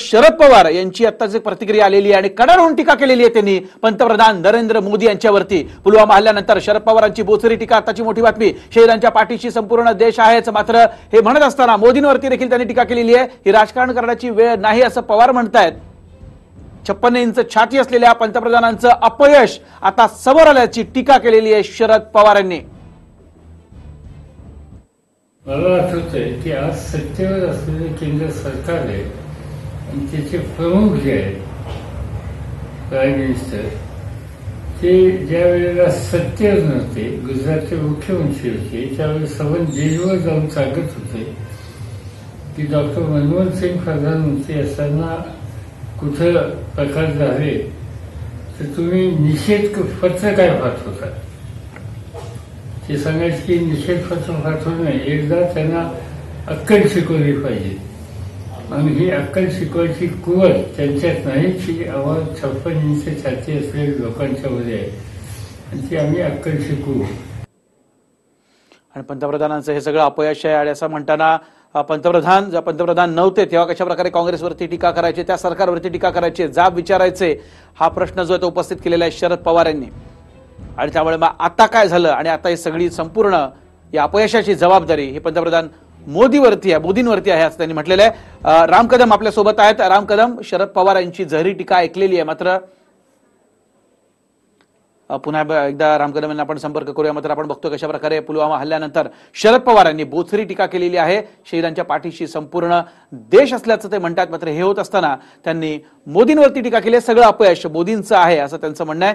शरद पवार यांची आत्ताच एक प्रतिक्रिया आलेली आहे आणि कडाडून टीका केलेली आहे त्यांनी. पंतप्रधान नरेंद्र मोदी यांच्यावरती पुलवामा हल्ल्यानंतर शरद पवारांची बोचरी टीका आताची मोठी बातमी. शहीदांच्या पाठीशी संपूर्ण देश आहेच. मात्र हे म्हणत असताना मोदींवरती देखील त्यांनी टीका केलेली आहे. ही राजकारण करण्याची वेळ नाही असं पवार म्हणतायत. छप्पन्न इंच छाती असलेल्या पंतप्रधानांचं अपयश आता समोर आल्याची टीका केलेली आहे शरद पवारांनी मला आठवतंय की आज सत्तेवर असलेले केंद्र सरकार आहे आणि त्याचे प्रमुख जे आहेत प्राईम मिनिस्टर ते ज्या वेळेला सत्तेवर नव्हते गुजरातचे मुख्यमंत्री होते त्यावेळेस सबंध देशभर जाऊन सांगत होते की डॉक्टर मनमोहन सिंग प्रधानमंत्री असताना कुठं प्रकार झाले तर तुम्ही निषेध पत्र काय पाठवता ते सांगायचे की निषेध पत्र पाठवणे एकदा त्यांना अक्कल शिकवली पाहिजे आणि ही अक्कल शिकवायची कुवत त्यांच्यात नाही की आवाज छप्पन इंच छाती असलेल्या लोकांच्या मध्ये आहे. आणि ती आम्ही अक्कल शिकवू आणि पंतप्रधानांचं हे सगळं अपयश आहे आणि असं म्हणताना पंतप्रधान पंतप्रधान नव्हते तेव्हा कशा प्रकारे काँग्रेसवरती टीका करायची त्या सरकारवरती टीका करायची जाब विचारायचे हा प्रश्न जो आहे तो उपस्थित केलेला आहे शरद पवार यांनी. आणि त्यामुळे मग आता काय झालं? आणि आता ही सगळी संपूर्ण या अपयशाची जबाबदारी ही पंतप्रधान मोदीवरती आहे मोदींवरती आहे असं त्यांनी म्हटलेलं आहे. राम कदम आपल्यासोबत आहेत. राम कदम शरद पवार यांची जहरी टीका ऐकलेली आहे. मात्र पुन्हा एकदा राम कदम यांना आपण संपर्क करूया. मात्र आपण बघतो कशा प्रकारे पुलवामा हल्ल्यानंतर शरद पवार यांनी बोचरी टीका केलेली आहे. शहीदांच्या पाठीशी संपूर्ण देश असल्याचं ते म्हणतात. मात्र हे होत असताना त्यांनी मोदींवरती टीका केली आहे. सगळं अपयश मोदींचं आहे असं त्यांचं म्हणणं आहे.